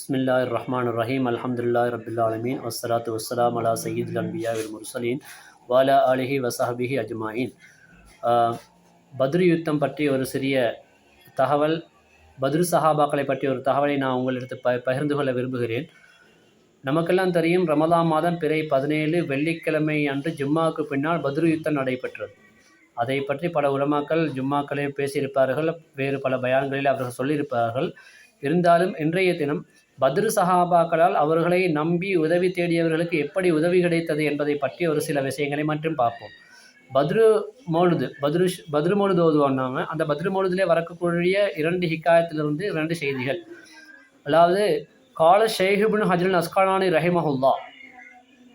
பிஸ்மில்லா ரஹ்மான் ரஹீம் அலமதுல்லா ரபுல்லாலமீன் வசலாத்து வசலாம் அலா சயீத் அன்பியா முர்சலீன் வாலா அலிஹி வசஹபிஹி அஜ்மாயின் பத்ரு யுத்தம் பற்றி ஒரு சிறிய தகவல் பத்ரு சஹாபாக்களை பற்றி ஒரு தகவலை நான் உங்களிடத்து ப பகிர்ந்து கொள்ள விரும்புகிறேன். நமக்கெல்லாம் தெரியும் ரமதா மாதம் பிறை பதினேழு வெள்ளிக்கிழமை அன்று ஜும்மாவுக்கு பின்னால் பத்ரு யுத்தம் நடைபெற்றது. அதை பற்றி பல உலமாக்கள் ஜும்மாக்களையும் பேசியிருப்பார்கள் வேறு பல பயான்களில் அவர்கள் சொல்லியிருப்பார்கள். இருந்தாலும் இன்றைய தினம் பத்ரு சஹாபாக்களால் அவர்களை நம்பி உதவி தேடியவர்களுக்கு எப்படி உதவி கிடைத்தது என்பதை பற்றி ஒரு சில விஷயங்களை மட்டும் பார்ப்போம். பத்ரு மௌலுது பத்ரு பத்ரு மௌலுது ஓதுவாங்க அந்த பத்ரு மௌலுதிலே வரக்கூடிய இரண்டு ஹிக்காயத்திலிருந்து இரண்டு செய்திகள். அதாவது கால ஷேஹ் இப்னு ஹஜல் அஸ்காலானி ரஹிமஹுல்லா.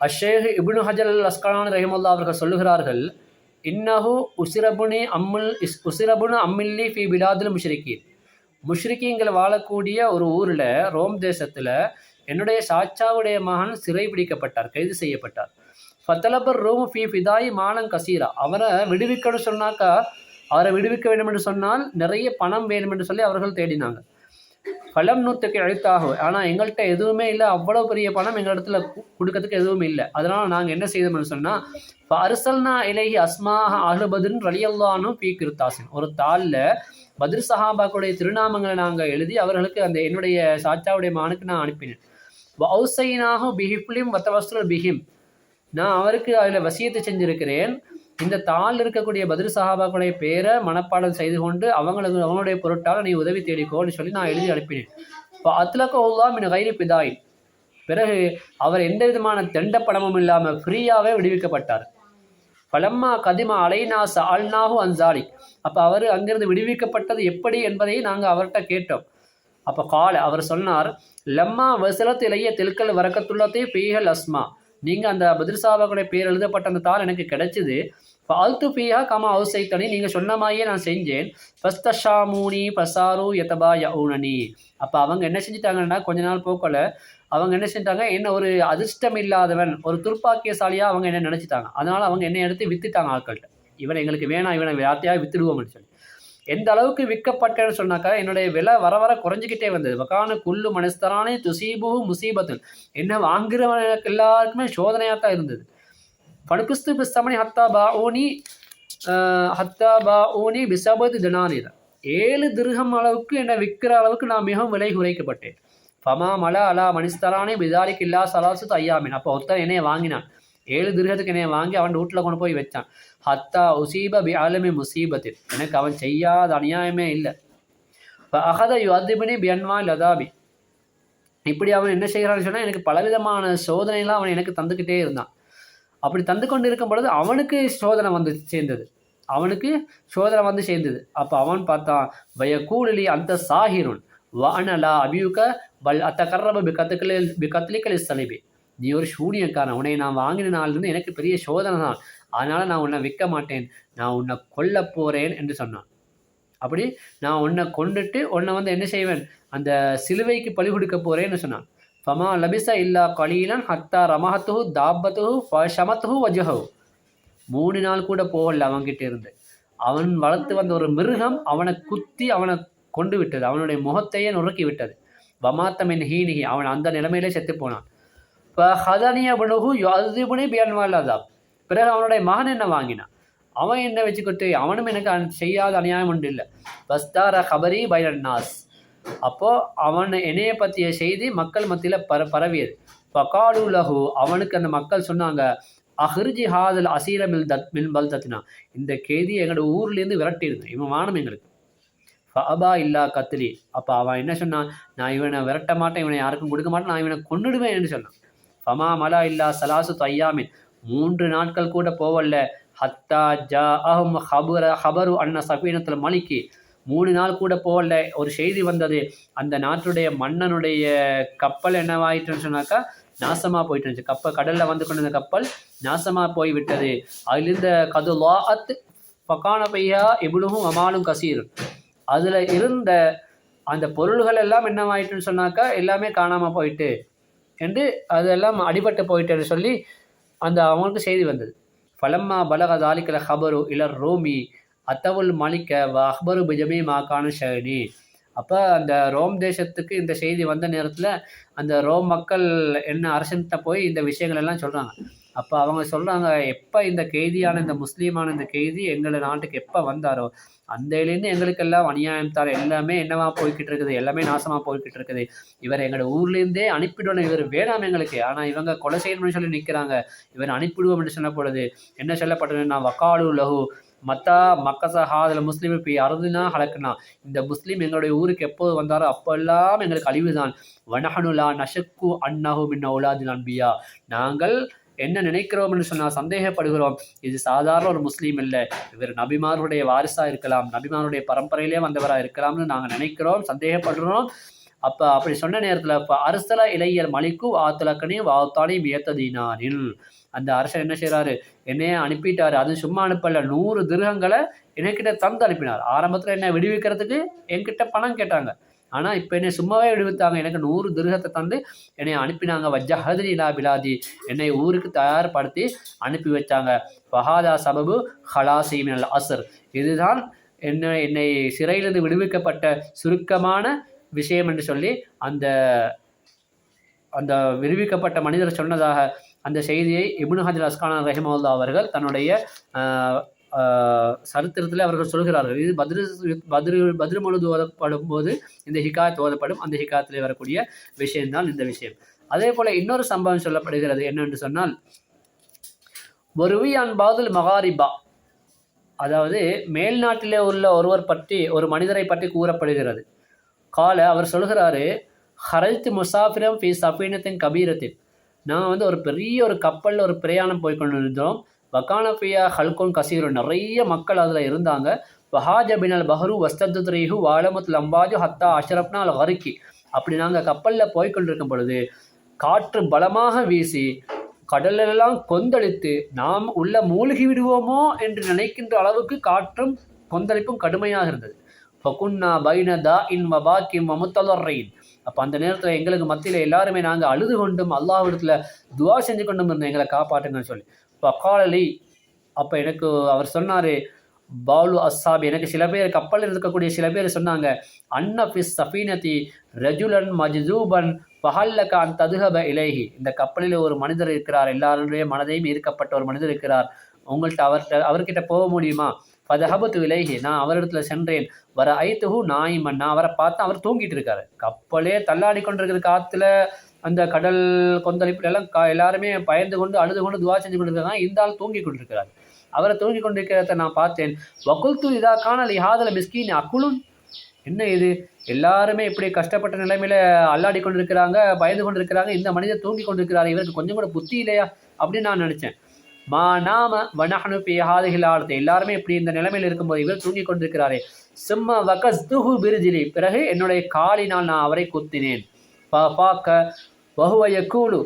அஷேஹ் இப்னு ஹஜல் அல் அஸ்காலானி ரஹிமல்லா அவர்கள் சொல்லுகிறார்கள் இன்னஹு உசிரபுனி அம்முல் இஸ் உசிரபுனு அம்மில்லி ஃபி பிலாதுல் முஷ்ரிக்கீன் முஷ்ரிக்கிங்கள் வாழக்கூடிய ஒரு ஊரில் ரோம் தேசத்தில் என்னுடைய சாச்சாவுடைய மகன் சிறை பிடிக்கப்பட்டார் கைது செய்யப்பட்டார். ஃபத்தலபர் ரோம் ஃபி ஃபிதாயி மானம் கசீரா. அவரை விடுவிக்கணும் சொன்னாக்கா அவரை விடுவிக்க வேண்டும் என்று சொன்னால் நிறைய பணம் வேணும் என்று சொல்லி அவர்கள் தேடினாங்க. பலம் நூற்றுக்கு எழுத்தாகும். ஆனால் எங்கள்கிட்ட எதுவுமே இல்லை. அவ்வளோ பெரிய பணம் எங்கள் இடத்துல கு- கொடுக்கறதுக்கு எதுவும் இல்லை. அதனால் நாங்கள் என்ன செய்தோம்னு சொன்னால் இப்போ அரசல்னா இலகி அஸ்மாக அஹ்லபதுன் ரலியல்லானும் பி கிருத்தாசின் ஒரு தாளில் பத்ர் சஹாபாக்குடைய திருநாமங்களை நாங்கள் எழுதி அவர்களுக்கு அந்த என்னுடைய சாச்சாவுடைய மகனுக்கு நான் அனுப்பினேன். வௌசைனாக பிஹிப்லிம் வத்தவஸ்துல் பிஹிம். நான் அவருக்கு அதில் வசியத்தை செஞ்சிருக்கிறேன். இந்த தாள் இருக்கக்கூடிய பதில் சஹாபாக்களுடைய பேரை மனப்பாடம் செய்து கொண்டு அவங்களுக்கு அவங்களுடைய பொருட்டால் நீ உதவி தேடிக்கோன்னு சொல்லி நான் எழுதி அனுப்பினேன். இப்போ அத்லக மின் கைரி பிதாயின். பிறகு அவர் எந்த விதமான தெண்ட இல்லாமல் ஃப்ரீயாகவே விடுவிக்கப்பட்டார். பலம்மா கதிமா அலைனா சால்னாஹு அன்சாலி அப்போ அவர் அங்கிருந்து விடுவிக்கப்பட்டது எப்படி என்பதை நாங்கள் அவர்கிட்ட கேட்டோம். அப்போ கால அவர் சொன்னார் லம்மா வசலத்திலேயே தெல்கல் வரக்கத்துள்ளத்தே பீஹல் அஸ்மா. நீங்கள் அந்த பதிர்சாபாவுடைய பேர் எழுதப்பட்ட அந்த தாள் எனக்கு கிடைச்சிது. ஃபால்த்து பீஹா கமா அவுசைத்தனி நீங்கள் சொன்ன மாதிரியே நான் செஞ்சேன் ஃபஸ்தஷாமூனி பசாரு யதபா யவுனனி அப்போ அவங்க என்ன செஞ்சுட்டாங்கன்னா கொஞ்ச நாள் போக்கல அவங்க என்ன செஞ்சிட்டாங்க என்ன ஒரு அதிர்ஷ்டம் இல்லாதவன் ஒரு துர்ப்பாக்கியசாலியாக அவங்க என்ன நினச்சிட்டாங்க அதனால் அவங்க என்ன எடுத்து வித்துட்டாங்க ஆட்கள்கிட்ட இவன் எங்களுக்கு வேணாம் இவனை யார்த்தையாக வித்துடுவோம்னு சொல்லி எந்த அளவுக்கு விற்கப்பட்டேன்னு சொன்னாக்கா என்னுடைய விலை வர வர குறைஞ்சிக்கிட்டே வந்தது வக்கான குல்லு மனஸ்தரானே துசீபு முசீபத்துன் என்ன வாங்குறவனுக்கு எல்லாருக்குமே சோதனையாக தான் இருந்தது. படுக்குஸ்து பிஸ்தமணி ஹத்தா பா ஓனி ஹத்தா பா ஓனி பிசபத் தினானிர ஏழு திருகம் அளவுக்கு என்னை விற்கிற அளவுக்கு நான் மிகவும் விலை குறைக்கப்பட்டேன் ஃபமா மல அலா மணிஸ்தலானே பிதாரிக்கு இல்லா சலாசு ஐயாமின் அப்போ ஒருத்தன் என்னைய வாங்கினான் ஏழு திருகத்துக்கு என்னைய வாங்கி அவன் வீட்டில் கொண்டு போய் வச்சான் ஹத்தா உசீப பி ஆலமி முசீபத்தில் எனக்கு அவன் செய்யாத அநியாயமே இல்லை அகத யு அதிபனி பியன்வா லதாபி இப்படி அவன் என்ன செய்கிறான்னு சொன்னால் எனக்கு பலவிதமான சோதனைலாம் அவன் எனக்கு தந்துக்கிட்டே இருந்தான் அப்படி தந்து கொண்டு இருக்கும் பொழுது அவனுக்கு சோதனை வந்து சேர்ந்தது. அவனுக்கு சோதனை வந்து சேர்ந்தது. அப்போ அவன் பார்த்தான் வயக்கூலி அந்த சாஹிருன் வானலா அபியுக வல் அத்த கர்ரப பி கத்துக்களில் பி சலிபி. நீ ஒரு சூனியக்காரன். உன்னை நான் வாங்கின நாள்லேருந்து எனக்கு பெரிய சோதனை தான். அதனால் நான் உன்னை விற்க மாட்டேன். நான் உன்னை கொல்ல போகிறேன் என்று சொன்னான். அப்படி நான் உன்னை கொண்டுட்டு உன்னை வந்து என்ன செய்வேன்? அந்த சிலுவைக்கு பழி கொடுக்க போகிறேன்னு சொன்னான். ஃபமா லபிச இல்லா கலீலன் ஹத்தா ரமஹத்து தாபத்துஹு ஃபஷமத்துஹு வஜஹு மூணு நாள் கூட போகல அவன்கிட்ட இருந்து. அவன் வளர்த்து வந்த ஒரு மிருகம் அவனை குத்தி அவனை கொண்டு விட்டது. அவனுடைய முகத்தையே நுறுக்கி விட்டது. வமாத்தமின் ஹீனிகி அவன் அந்த நிலைமையிலே செத்து போனான். இப்போ ஹதனிய பியன்வாலாதா பிறகு அவனுடைய மகன் என்ன வாங்கினான்? அவன் என்ன வச்சுக்கிட்டு அவனும் எனக்கு செய்யாத அநியாயம் ஒன்று இல்லை. பஸ்தார ஹபரி பைரன்னாஸ் அப்போது அவன் என்னைய பற்றிய செய்தி மக்கள் மத்தியில் பர பரவியது. பகாலு லஹு அவனுக்கு அந்த மக்கள் சொன்னாங்க அஹ்ரிஜி ஹாதல் அசீர மில் தத் மில் பல் தத்னா இந்த கேதி எங்களோட ஊர்லேருந்து விரட்டிடுது இவன் வானம் எங்களுக்கு. ஃபஅபா இல்லா கத்திரி அப்போ அவன் என்ன சொன்னான்? நான் இவனை விரட்ட மாட்டேன் இவனை யாருக்கும் கொடுக்க மாட்டேன் நான் இவனை கொண்டுடுவேன்னு சொன்னான். ஃபமா மலா இல்லா சலாசு தையாமின். மூன்று நாட்கள் கூட போவல்ல. ஹத்தா ஜா அஹம் ஹபுர ஹபரு அன்ன சபீனத்தில் மலிக்கு. மூணு நாள் கூட போகல. ஒரு செய்தி வந்தது. அந்த நாட்டுடைய மன்னனுடைய கப்பல் என்னவாயிட்டுன்னு சொன்னாக்கா நாசமாக போயிட்டு இருந்துச்சு. கப்பல் கடலில் வந்து கொண்டிருந்த கப்பல் நாசமாக போய் விட்டது. அதிலிருந்த கது லாத் பக்கான பையா இவ்வளவும் அமாலும் கசீர். அதில் இருந்த அந்த பொருள்கள் எல்லாம் என்னவாயிட்டுன்னு சொன்னாக்கா எல்லாமே காணாமல் போயிட்டு என்று அதெல்லாம் அடிபட்டு போயிட்டுன்னு சொல்லி அந்த அவங்களுக்கு செய்தி வந்தது. ஃபலம்மா பலக தாலிக்கல ஹபரு இலர் ரோமி. அத்தவுல் மலிக்க வ அஹ்பரு பிஜமி மாகான ஷஹனி அப்போ அந்த ரோம் தேசத்துக்கு இந்த செய்தி வந்த நேரத்தில் அந்த ரோம் மக்கள் என்ன அரசன்கிட்ட போய் இந்த விஷயங்கள் எல்லாம் சொல்கிறாங்க அப்போ அவங்க சொல்கிறாங்க எப்போ இந்த கைதியான இந்த முஸ்லீமான இந்த கைதி எங்களை நாட்டுக்கு எப்போ வந்தாரோ அந்தையிலேருந்து எங்களுக்கெல்லாம் அநியாயம் தர எல்லாமே என்னவா போய்கிட்டு இருக்குது எல்லாமே நாசமாக போய்கிட்டு இருக்குது. இவர் எங்களோட ஊர்லேருந்தே அனுப்பிடணும் இவர் வேணாம் எங்களுக்கு. ஆனால் இவங்க கொலை செய்யணும்னு சொல்லி நிற்கிறாங்க இவர் அனுப்பிடுவோம் என்று சொல்லப்படுது என்ன சொல்லப்பட்டது நான் வக்காலு லஹு மத்தா மக்கச அதில் முஸ்லீம் இப்போ அறுதுனா ஹலக்குனா இந்த முஸ்லீம் எங்களுடைய ஊருக்கு எப்போது வந்தாரோ அப்போல்லாம் எங்களுக்கு அழிவுதான். வனஹனுலா நஷக்கு அன்னஹு மின் அவுலாதின் அன்பியா. நாங்கள் என்ன நினைக்கிறோம் என்று சொன்னால் சந்தேகப்படுகிறோம். இது சாதாரண ஒரு முஸ்லீம் இல்லை. இவர் நபிமாருடைய வாரிசாக இருக்கலாம். நபிமாருடைய பரம்பரையிலே வந்தவராக இருக்கலாம்னு நாங்கள் நினைக்கிறோம் சந்தேகப்படுறோம் அப்போ அப்படி சொன்ன நேரத்தில் இப்போ அரசல இளையர் மலிக்கு வாத்துலக்கனி வாத்தாலையும் வியத்ததீனானில் அந்த அரசர் என்ன செய்கிறாரு என்னையே அனுப்பிட்டாரு. அது சும்மா அனுப்பல. நூறு திருகங்களை என்கிட்ட தந்து அனுப்பினார். ஆரம்பத்தில் என்ன விடுவிக்கிறதுக்கு என்கிட்ட பணம் கேட்டாங்க. ஆனால் இப்போ என்னை சும்மாவே விடுவித்தாங்க. எனக்கு நூறு திருகத்தை தந்து என்னை அனுப்பினாங்க. வஜ்ஜஹதி இலா பிலாதி. என்னை ஊருக்கு தயார்படுத்தி அனுப்பி வச்சாங்க. ஃபஹாதா சபபு ஹலாசி மினல் அசர் இதுதான் என்ன என்னை சிறையிலிருந்து விடுவிக்கப்பட்ட சுருக்கமான விஷயம் என்று சொல்லி அந்த அந்த விடுவிக்கப்பட்ட மனிதர் சொன்னதாக அந்த செய்தியை இபுன் ஹஜர் அஸ்கானா ரஹிமல்லா அவர்கள் தன்னுடைய சரித்திரத்தில் அவர்கள் சொல்கிறார்கள். இது பத்ரு பத்ரு பத்ருமனு ஓதப்படும் போது இந்த ஹிகாயத் ஓதப்படும். அந்த ஹிகாயத்தில் வரக்கூடிய விஷயம்தான் இந்த விஷயம். அதே போல் இன்னொரு சம்பவம் சொல்லப்படுகிறது. என்னென்று சொன்னால் ஒருவியான் பாதுல் மகாரிபா அதாவது மேல்நாட்டிலே உள்ள ஒருவர் பற்றி ஒரு மனிதரை பற்றி கூறப்படுகிறது. கால அவர் சொல்கிறாரு ஹரஜ்த் முசாஃபிரம் ஃபி சஃபீனத்தின் கபீரத்தின். நான் வந்து ஒரு பெரிய ஒரு கப்பலில் ஒரு பிரயாணம் போய் கொண்டு இருந்தோம் வக்கானஃபியா ஹல்கோன் கசீரோ. நிறைய மக்கள் அதில் இருந்தாங்க. வஹாஜ பினல் பஹரு வஸ்தத்ரீஹு வாலமத் லம்பாஜு ஹத்தா அஷரப்னா அல் ஹரிக்கி அப்படி நாங்கள் கப்பலில் போய் கொண்டிருக்கும் பொழுது காற்று பலமாக வீசி கடலெல்லாம் கொந்தளித்து நாம் உள்ள மூழ்கி விடுவோமோ என்று நினைக்கின்ற அளவுக்கு காற்றும் கொந்தளிப்பும் கடுமையாக இருந்தது. ஃபகுன்னா பைன தா இன் வபாக்கிம் வமுத்தலர்ரைன் அப்போ அந்த நேரத்தில் எங்களுக்கு மத்தியில் எல்லாருமே நாங்கள் அழுது கொண்டும் அல்லாவிடத்தில் துவா செஞ்சு கொண்டும் இருந்தோம். எங்களை காப்பாற்றுங்கன்னு சொல்லி. பக்காலலி அப்போ எனக்கு அவர் சொன்னார் பாலு அஸ்ஸாப் எனக்கு சில பேர் கப்பலில் இருக்கக்கூடிய சில பேர் சொன்னாங்க அன்ன சஃபீனதி ரஜுலன் மஜ்தூபன் பஹல்லகான் ததுஹப இலேஹி. இந்த கப்பலில் ஒரு மனிதர் இருக்கிறார். எல்லாருடைய மனதையும் ஈர்க்கப்பட்ட ஒரு மனிதர் இருக்கிறார். உங்கள்கிட்ட அவர்கிட்ட அவர்கிட்ட போக முடியுமா? பதஹபத்து இலேஹி நான் அவரிடத்துல சென்றேன். வர ஐத்துஹு நாயிமன். நான் அவரை பார்த்தா அவர் தூங்கிட்டு இருக்காரு. கப்பலே தள்ளாடி கொண்டிருக்கிற காத்துல அந்த கடல் கொந்தளிப்புல எல்லாம் கா- எல்லாருமே பயந்து கொண்டு அழுது கொண்டு துவா செஞ்சு கொண்டிருக்காங்க இந்த ஆள் தூங்கி கொண்டிருக்கிறார். அவரை தூங்கி கொண்டிருக்கிறத நான் பார்த்தேன். வகுல்து இதாக்கான லிஹாதில் மிஸ்கின் மிஸ்கீன் என்ன இது? எல்லாருமே இப்படி கஷ்டப்பட்ட நிலைமையில அல்லாடி கொண்டிருக்கிறாங்க பயந்து கொண்டிருக்கிறாங்க இந்த மனிதர் தூங்கி கொண்டிருக்கிறார் இவருக்கு கொஞ்சம் கூட புத்தி இல்லையா? அப்படின்னு நான் நினச்சேன். மா நாம வனஹனு பி ஹாதிஹில் எல்லாருமே இப்படி இந்த நிலைமையில் இருக்கும்போது இவர் தூங்கி கொண்டிருக்கிறாரே. சும்மா வகஸ்துஹு பிரிஜிலி. பிறகு என்னுடைய காலினால் நான் அவரை குத்தினேன். பாக்க வஹுவ யக்கூலு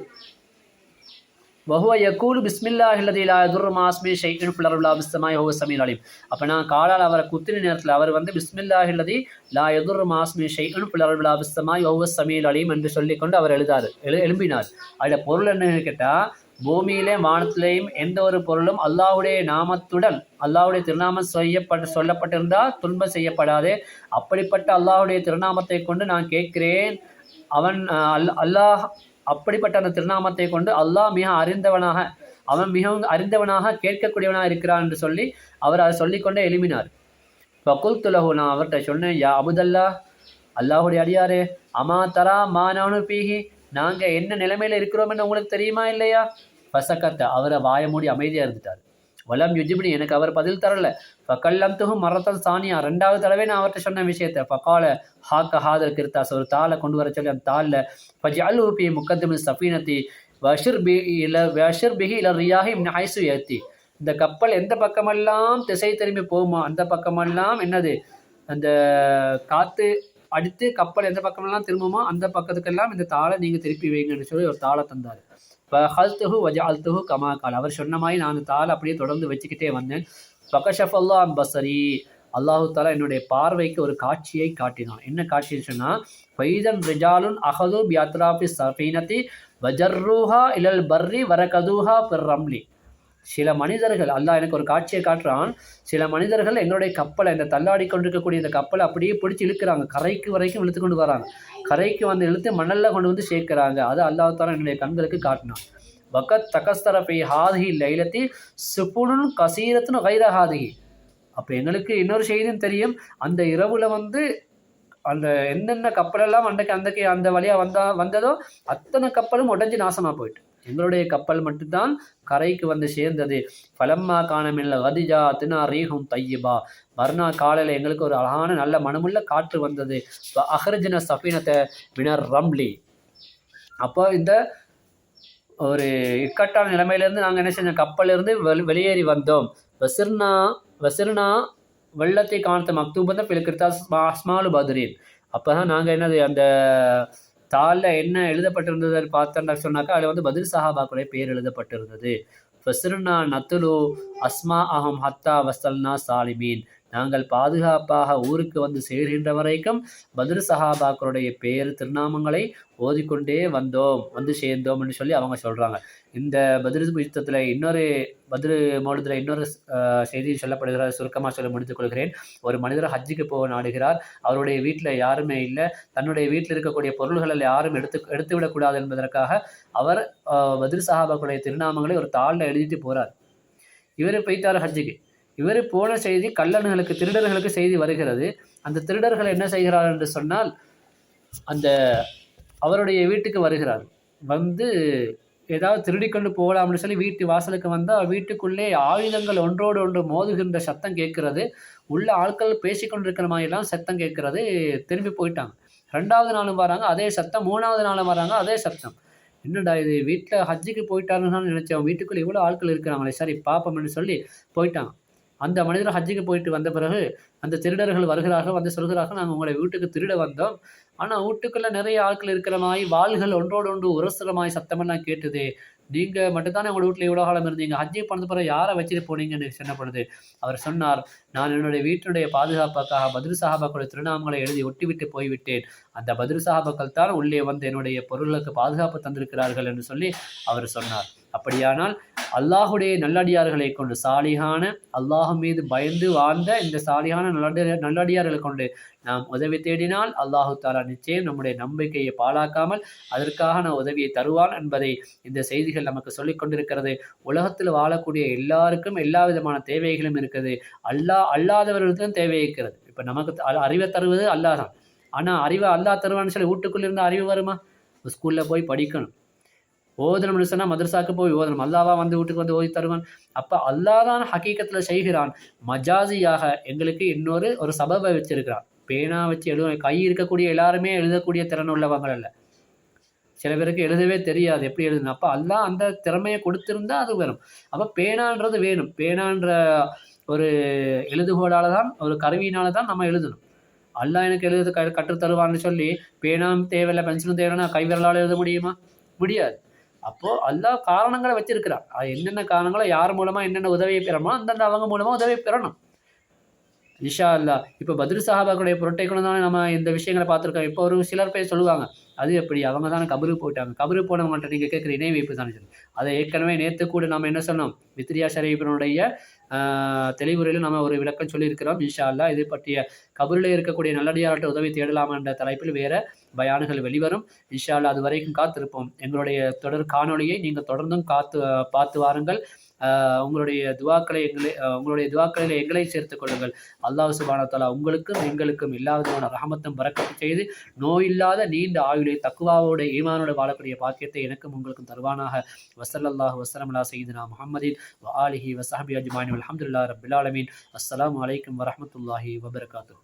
வஹுவ யக்கூலு பிஸ்மில்லாஹ் இல்லதி லா யதுர்ரு மாஸ்மி ஷைஇன் ஃபில் அர்லா பிஸ்ஸமாய் அப்போ நான் காலால் அவரை குத்தின நேரத்தில் அவர் வந்து பிஸ்மில்லாஹ் இல்லதி லா எதுர் மாஸ்மி ஷைஇன் ஃபில் அர்லா ஹோ சமீர் அலிம் என்று சொல்லிக்கொண்டு அவர் எழுதார். எழு எழும்பினார். அதில் பொருள் என்னன்னு கேட்டால் பூமியிலே வானத்திலேயும் எந்த ஒரு பொருளும் அல்லாவுடைய நாமத்துடன் அல்லாவுடைய திருநாமம் செய்யப்பட்டு சொல்லப்பட்டிருந்தால் துன்பம் செய்யப்படாது. அப்படிப்பட்ட அல்லாவுடைய திருநாமத்தை கொண்டு நான் கேட்கிறேன். அவன் அல் அல்லாஹ் அப்படிப்பட்ட அந்த திருநாமத்தை கொண்டு அல்லாஹ் மிக அறிந்தவனாக அவன் மிகவும் அறிந்தவனாக கேட்கக்கூடியவனாக இருக்கிறான் என்று சொல்லி அவர் அதை சொல்லிக்கொண்டே எழுப்பினார் ஃபகுல் துலஹு நான் அவர்கிட்ட சொன்னேன் யா அபுதல்லா அல்லாஹுடைய அடியாரே அமா தரா மானானு பீஹி நாங்கள் என்ன நிலைமையில் இருக்கிறோம்னு உங்களுக்கு தெரியுமா இல்லையா? பசக்கத்த அவரை வாய மூடி அமைதியாக இருந்துட்டார். வலம் யுஜிபினி எனக்கு அவர் பதில் தரல. ஃபக்கல்லம் துகும் மரத்தல் சானியா ரெண்டாவது தடவை நான் அவர்கிட்ட சொன்ன விஷயத்தை. ஃபக்கால ஹாக்க ஹாதர் கிருத்தாஸ் ஒரு தாளை கொண்டு வர சொல்லி அந்த தாளில் ஃபஜி அல் உபி முக்கத்துமின் சஃபீனத்தி வஷிர் பி இல வஷிர் பிஹி இல ரியாகி ஹைசு ஏத்தி இந்த கப்பல் எந்த பக்கமெல்லாம் திசை திரும்பி போகுமா அந்த பக்கமெல்லாம் என்னது? அந்த காற்று அடித்து கப்பல் எந்த பக்கமெல்லாம் திரும்புமோ அந்த பக்கத்துக்கெல்லாம் இந்த தாளை நீங்கள் திருப்பி வைங்கன்னு சொல்லி ஒரு தாளை தந்தார். ஹல்துஹு வஜ அல்துஹு கமா கால் அவர் சொன்ன மாதிரி நான் தாள் அப்படியே தொடர்ந்து வச்சுக்கிட்டே வந்தேன். பகஷஃப் அல்லா பசரி அல்லாஹு தாலா என்னுடைய பார்வைக்கு ஒரு காட்சியை காட்டினான். என்ன காட்சின்னு சொன்னால் ஃபைதன் ரிஜாலுன் அஹது பியாத்ராபி சஃபீனத்தி வஜர்ரூஹா இலல் பர்ரி வரகதூஹா பிர் ரம்லி சில மனிதர்கள் அல்லாஹ் எனக்கு ஒரு காட்சியை காட்டுறான். சில மனிதர்கள் எங்களுடைய கப்பலை இந்த தள்ளாடி கொண்டிருக்கக்கூடிய இந்த கப்பலை அப்படியே பிடிச்சி இழுக்கிறாங்க. கரைக்கு வரைக்கும் இழுத்து கொண்டு வராங்க. கரைக்கு வந்து இழுத்து மணலில் கொண்டு வந்து சேர்க்குறாங்க. அது அல்லாஹால என்னுடைய கண்களுக்கு காட்டினான். பக்கத் தகஸ்தரப்பை ஹாதிஹி லைலத்தி சுப்புனுன் கசீரத்துன்னு கைர ஹாதிஹி. அப்போ எங்களுக்கு இன்னொரு செய்தியும் தெரியும். அந்த இரவில் வந்து அந்த என்னென்ன கப்பலெல்லாம் அன்றைக்கு அன்றைக்கு அந்த வழியாக வந்தா வந்ததோ அத்தனை கப்பலும் உடஞ்சி நாசமாக போயிட்டு. எங்களுடைய கப்பல் மட்டும்தான் கரைக்கு வந்து சேர்ந்தது. பலம்மா காணமில்ல கதிஜா தினா ரீஹும் தையபா மறுநாள் காலையில் எங்களுக்கு ஒரு அழகான நல்ல மனமுள்ள காற்று வந்தது. அஹர்ஜின சபீனத்தை வினர் ரம்லி. அப்போ இந்த ஒரு இக்கட்டான நிலைமையிலேருந்து நாங்கள் என்ன செஞ்சோம்? கப்பலிருந்து வெளி வெளியேறி வந்தோம். வசிர்னா வசிர்னா வெள்ளத்தை காணத்த மக்தூபந்த பிளக்கிருத்தா ஸ்மாலு பதுரீன். அப்போ தான் நாங்கள் என்னது அந்த தாளில் என்ன எழுதப்பட்டிருந்தது பார்த்தோம்னா சொன்னாக்கா அதில் வந்து பதில் சஹாபாக்குடைய பேர் எழுதப்பட்டிருந்தது. ஃபஸ்ருனா நத்துலு அஸ்மா அஹம் ஹத்தா வசல்னா சாலிமீன். நாங்கள் பாதுகாப்பாக ஊருக்கு வந்து சேர்கின்ற வரைக்கும் பதில் சஹாபாக்களுடைய பேர் திருநாமங்களை ஓதிக்கொண்டே வந்தோம் வந்து சேர்ந்தோம் என்று சொல்லி அவங்க சொல்கிறாங்க இந்த பதில் யுத்தத்தில் இன்னொரு பதில் மோடத்தில் இன்னொரு செய்தி சொல்லப்படுகிறார் சுருக்கமாக சொல்ல முடித்துக் கொள்கிறேன். ஒரு மனிதர் ஹஜ்ஜுக்கு போக நாடுகிறார். அவருடைய வீட்டில் யாருமே இல்லை. தன்னுடைய வீட்டில் இருக்கக்கூடிய பொருள்களில் யாரும் எடுத்து எடுத்து விடக்கூடாது என்பதற்காக அவர் பதில் சஹாபாக்களுடைய திருநாமங்களை ஒரு தாளில் எழுதிட்டு போகிறார் இவர் போய்த்தார் ஹஜ்ஜுக்கு. இவர் போன செய்தி கல்லணுகளுக்கு திருடர்களுக்கு செய்தி வருகிறது. அந்த திருடர்கள் என்ன செய்கிறார் என்று சொன்னால் அந்த அவருடைய வீட்டுக்கு வருகிறார். வந்து ஏதாவது திருடிக்கொண்டு போகலாம்னு சொல்லி வீட்டு வாசலுக்கு வந்தால் வீட்டுக்குள்ளே ஆயுதங்கள் ஒன்றோடு ஒன்று மோதுகின்ற சத்தம் கேட்கிறது. உள்ள ஆட்கள் பேசிக்கொண்டிருக்கிற மாதிரிலாம் சத்தம் கேட்கறது. திரும்பி போயிட்டாங்க. ரெண்டாவது நாளும் வராங்க அதே சத்தம். மூணாவது நாளும் வராங்க அதே சத்தம். என்னடா இது வீட்டில் ஹஜ்ஜுக்கு போயிட்டாருன்னு தான் நினச்சேன். வீட்டுக்குள்ளே இவ்வளோ ஆட்கள் இருக்கிறாங்களே சரி பார்ப்போம்னு சொல்லி போயிட்டாங்க. அந்த மனிதர் ஹஜ்ஜுக்கு போயிட்டு வந்த பிறகு அந்த திருடர்கள் வருகிறார்கள் வந்து சொல்கிறார்கள் நாங்கள் உங்களை வீட்டுக்கு திருட வந்தோம். ஆனால் வீட்டுக்குள்ளே நிறைய ஆட்கள் இருக்கிற மாதிரி வாள்கள் ஒன்றோடு ஒன்று உரசுற மாதிரி சத்தமெல்லாம் கேட்டுது. நீங்கள் மட்டும்தானே உங்கள் வீட்டில் இவ்வளோ காலம் இருந்தீங்க. ஹஜ்ஜி பண்ணது பிறகு யாரை வச்சுட்டு போனீங்கன்னு சொன்னப்படுது அவர் சொன்னார் நான் என்னுடைய வீட்டுடைய பாதுகாப்புக்காக பதில் சாஹாபாக்களுடைய திருநாமங்களை எழுதி ஒட்டிவிட்டு போய்விட்டேன். அந்த பதில் சாஹாபாக்கள் தான் உள்ளே வந்து என்னுடைய பொருளுக்கு பாதுகாப்பு தந்திருக்கிறார்கள் என்று சொல்லி அவர் சொன்னார். அப்படியானால் அல்லாஹுடைய நல்லடியார்களை கொண்டு சாலிகான அல்லாஹ் மீது பயந்து வாழ்ந்த இந்த சாலிகான நல்ல நல்லடியார்களை கொண்டு நாம் உதவி தேடினால் அல்லாஹு தாலா நிச்சயம் நம்முடைய நம்பிக்கையை பாழாக்காமல் அதற்கான உதவியை தருவான் என்பதை இந்த செய்திகள் நமக்கு சொல்லிக் கொண்டிருக்கிறது. உலகத்தில் வாழக்கூடிய எல்லாருக்கும் எல்லா விதமான தேவைகளும் இருக்குது அல்லா அல்லாதவர்களுக்கும் தேவை இருக்கிறது. இப்போ நமக்கு அறிவை தருவது அல்லாதான் ஆனால் அறிவை அல்லா தருவான்னு சொல்லி வீட்டுக்குள்ளே இருந்த அறிவு வருமா? ஸ்கூலில் போய் படிக்கணும். ஓதனம்னு சொன்னால் மதரசாக்கு போய் ஓதனம் அல்லாவா வந்து வீட்டுக்கு வந்து ஓதி தருவான். அப்போ அல்லாதான் ஹக்கீக்கத்தில் செய்கிறான். மஜாசியாக எங்களுக்கு இன்னொரு ஒரு சபபை வச்சிருக்கிறான். பேனா வச்சு எழுதுவோம். கை இருக்கக்கூடிய எல்லாருமே எழுதக்கூடிய திறன் உள்ளவங்க அல்ல. சில பேருக்கு எழுதவே தெரியாது எப்படி எழுதணும். அப்போ அல்லா அந்த திறமையை கொடுத்துருந்தா அது வரும். அப்போ பேனான்றது வேணும். பேனான்ற ஒரு எழுதுகோளால் தான் ஒரு கருவியினால தான் நம்ம எழுதணும். அல்லா எனக்கு எழுத க கற்றுத்தருவான்னு சொல்லி பேனாம் தேவையில்லை பென்சிலும் தேவைன்னா கைவிரலால் எழுத முடியுமா? முடியாது. அப்போது எல்லா காரணங்களை வச்சிருக்கிறார் என்னென்ன காரணங்களோ யார் மூலமாக என்னென்ன உதவியை பெறணுமோ அந்தந்த அவங்க மூலமாக உதவியை பெறணும். இஷா அல்லா இப்போ பதில் சஹாபாக்களுடைய புரட்டை தானே நம்ம இந்த விஷயங்களை பார்த்துருக்கோம். இப்போ ஒரு சிலர் பேர் சொல்லுவாங்க அது எப்படி? அவங்க தானே கபருக்கு போயிட்டாங்க. கபரு போனவங்கள்ட்ட நீங்கள் கேட்குற இணை வைப்பு தானே சொல்லி அதை ஏற்கனவே நேற்று கூட நம்ம என்ன சொன்னோம்? வித்ரியா ஷரீபனுடைய தெளிவுரையிலும் நம்ம ஒரு விளக்கம் சொல்லியிருக்கிறோம். இன்ஷா அல்லா இதை பற்றிய கபரில் இருக்கக்கூடிய நல்லடியார்கிட்ட உதவி தேடலாம் என்ற தலைப்பில் வேறு பயானுகள் வெளிவரும். இன்ஷா அல்லா அது வரைக்கும் காத்திருப்போம். எங்களுடைய தொடர் காணொலியை நீங்கள் தொடர்ந்தும் காத்து பார்த்து வாருங்கள். உங்களுடைய துவாக்களை எங்களை உங்களுடைய துவாக்களில் எங்களை சேர்த்துக் கொள்ளுங்கள். அல்லாஹ் சுபானத்தாலா உங்களுக்கும் எங்களுக்கும் எல்லா விதமான ரகமத்தம் பறக்கத்து செய்து நோயில்லாத நீண்ட ஆயுளை தக்குவாவோட ஈமானோட வாழக்கூடிய பாக்கியத்தை எனக்கும் உங்களுக்கும் தருவானாக. வசல்லாஹ் வசலமலா செய்துனா முகமதின் ஆலிஹி வசஹபி அஜ்மானி அலமதுல்லா ரபில் அஸ்லாம் வலைக்கம் வரமத்துல்லாஹி வபர்காத்து